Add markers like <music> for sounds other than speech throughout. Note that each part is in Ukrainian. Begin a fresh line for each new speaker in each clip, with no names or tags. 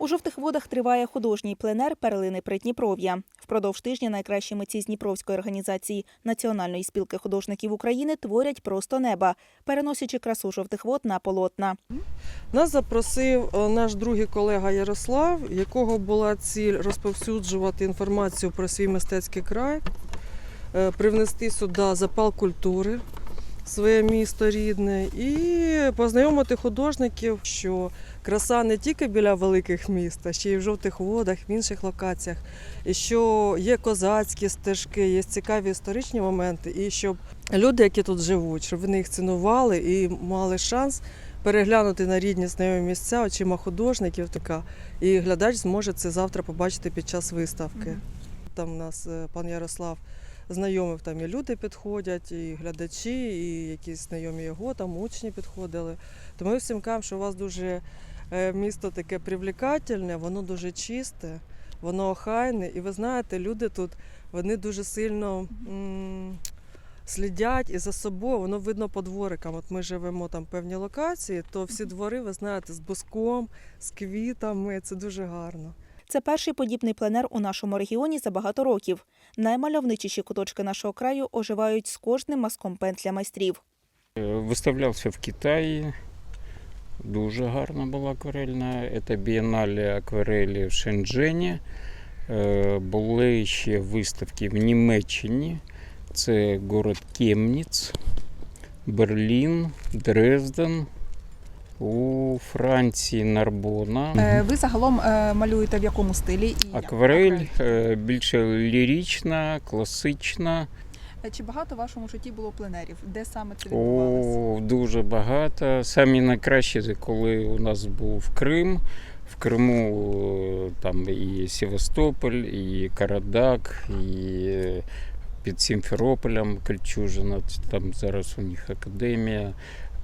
У жовтих водах триває художній пленер перлини Придніпров'я. Впродовж тижня найкращі митці з Дніпровської організації Національної спілки художників України творять просто неба, переносячи красу жовтих вод на полотна.
Нас запросив е, наш другий колега Ярослав, якого була ціль розповсюджувати інформацію про свій мистецький край, е, привнести сюди запал культури, своє місто рідне, і познайомити художників, що краса не тільки біля великих міст, а ще й в жовтих водах, в інших локаціях, і що є козацькі стежки, є цікаві історичні моменти, і щоб люди, які тут живуть, щоб вони їх цінували і мали шанс переглянути на рідні знайомі місця очима художників. Така і глядач зможе це завтра побачити під час виставки. Там у нас е, пан Ярослав знайомив, там і люди підходять, і глядачі, і якісь знайомі його, там учні підходили. Тому я всім кажемо, що у вас дуже е, місто таке привлекательне, воно дуже чисте, воно охайне. І ви знаєте, люди тут вони дуже сильно. м, слідять і за собою, воно видно по дворикам. От ми живемо там в певній локації, то всі двори, ви знаєте, з буском, з квітами. Це дуже гарно.
Це перший подібний пленер у нашому регіоні за багато років. Наймальовничіші куточки нашого краю оживають з кожним мазком пентля майстрів.
Е, Виставлявся в Китаї. Дуже гарна була акварельна. Це бієнале акварелі в Шенджені. Е, Були ще виставки в Німеччині. Це город Кемніц, Берлін, Дрезден. У Франції Нарбона.
Е, Ви загалом е, малюєте в якому стилі? І?
Акварель е, більше лірична, класична.
Е, Чи багато в вашому житті було пленерів? Де саме це відбувалося?
О, дуже багато. Самі найкращі, це коли у нас був Крим. В Криму е, там і Севастополь, і Карадак, і е, під Сімферополем Кольчужина. Там зараз у них академія.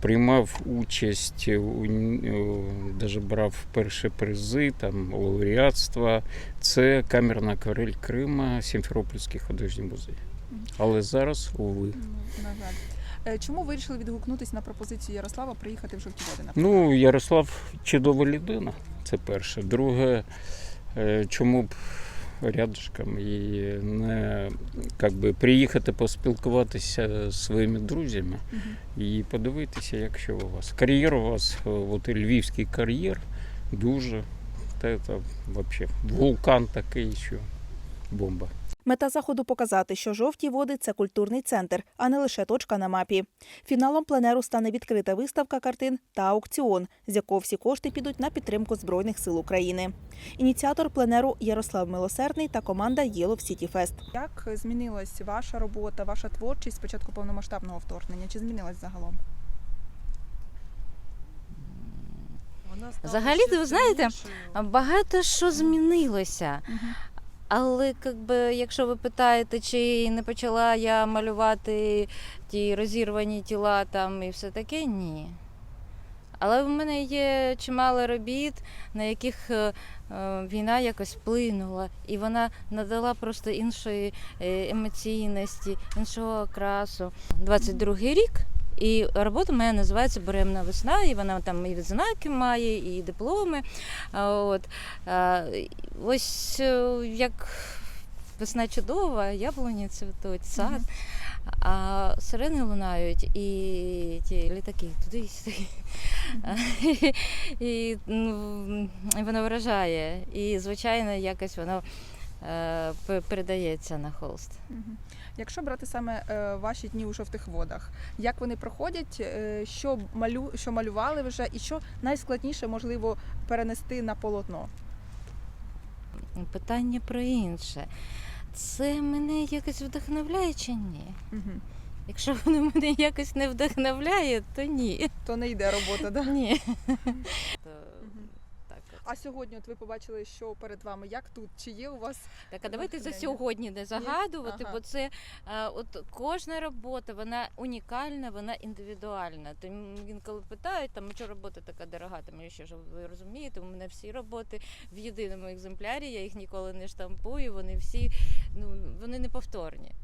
Приймав участь, навіть брав перші призи, там лауреатства. Це камерна акварель Крима, Сімферопольський художній музей. Але зараз, уви.
Ну, на жаль. Е, Чому вирішили відгукнутися на пропозицію Ярослава приїхати в жовті води?
Ну, Ярослав чудова людина, це перше. Друге, е, чому б рядышком і не как би, приїхати поспілкуватися з своїми друзями і подивитися, якщо у вас. Кар'єр у вас, е, от і львівський кар'єр, дуже. це, це взагалі вулкан такий, що бомба.
Мета заходу показати, що жовті води це культурний центр, а не лише точка на мапі. Фіналом пленеру стане відкрита виставка картин та аукціон, з якого всі кошти підуть на підтримку Збройних сил України. Ініціатор пленеру Ярослав Милосердний та команда Єлов Сіті Фест.
Як змінилась ваша робота, ваша творчість з початку повномасштабного вторгнення? Чи змінилась загалом?
Взагалі, ви знаєте. Багато що змінилося. Але якби, якщо ви питаєте, чи не почала я малювати ті розірвані тіла там і все таке, ні. Але в мене є чимало робіт, на яких е, е, війна якось вплинула, і вона надала просто іншої е, емоційності, іншого окрасу. 22-й рік. І робота моя називається Буремна весна, і вона там і відзнаки має, і дипломи. От. Ось е, як весна чудова, яблуні цвітуть, сад,
Мгм.
а сирени лунають і ті літаки туди і сюди. <laughs> І ну, воно вражає. І, звичайно, якось воно передається на холст.
Якщо брати саме е, ваші дні у жовтих водах, як вони проходять, е, що малю, що малювали вже, і що найскладніше можливо перенести на полотно?
Питання про інше. Це мене якось вдохновляє чи ні?
Мгм.
Якщо воно мене якось не вдохновляє, то ні.
То не йде робота, да?
Ні.
А сьогодні, от ви побачили, що перед вами, як тут? Чи є у вас
Так, а давайте за сьогодні не загадувати,
Ага.
бо це а, от кожна робота, вона унікальна, вона індивідуальна. То інколи питають, там, що робота така дорога, там я що ж ви розумієте, у мене всі роботи в єдиному екземплярі, я їх ніколи не штампую, вони всі ну вони неповторні.